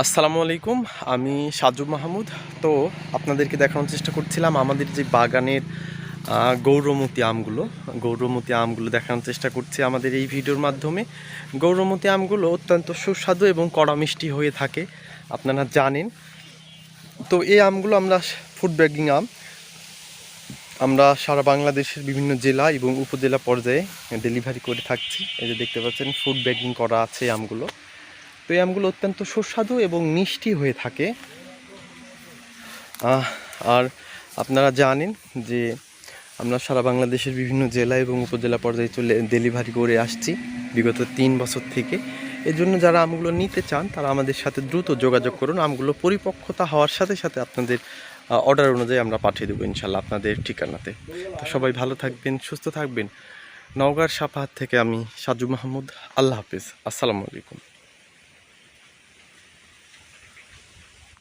আসসালামু আলাইকুম, আমি সাজু মাহমুদ। তো আপনাদেরকে দেখানোর চেষ্টা করছিলাম আমাদের যে বাগানের গৌরমতি আমগুলো। গৌরমতি আমগুলো দেখানোর চেষ্টা করছি আমাদের এই ভিডিওর মাধ্যমে। গৌরমতি আমগুলো অত্যন্ত সুস্বাদু এবং কড়া মিষ্টি হয়ে থাকে, আপনারা জানেন। তো এই আমগুলো আমরা ফুড ব্যাগিং আম। আমরা সারা বাংলাদেশের বিভিন্ন জেলা এবং উপজেলা পর্যায়ে ডেলিভারি করে থাকছি। এই যে দেখতে পাচ্ছেন ফুড ব্যাগিং করা আছে আমগুলো। এই আমগুলো অত্যন্ত সুস্বাদু এবং মিষ্টি হয়ে থাকে। আর আপনারা জানেন যে আমরা সারা বাংলাদেশের বিভিন্ন জেলা এবং উপজেলা পর্যায়ে চলে ডেলিভারি করে আসছি বিগত তিন বছর থেকে। এর জন্য যারা আমগুলো নিতে চান, তারা আমাদের সাথে দ্রুত যোগাযোগ করুন। আমগুলো পরিপক্কতা হওয়ার সাথে সাথে আপনাদের অর্ডার অনুযায়ী আমরা পাঠিয়ে দেবো ইনশাল্লাহ আপনাদের ঠিকানাতে। তো সবাই ভালো থাকবেন, সুস্থ থাকবেন। নওগাঁর সাপাহাত থেকে আমি সাজু মাহমুদ। আল্লাহ হাফিজ। আসসালামু আলাইকুম।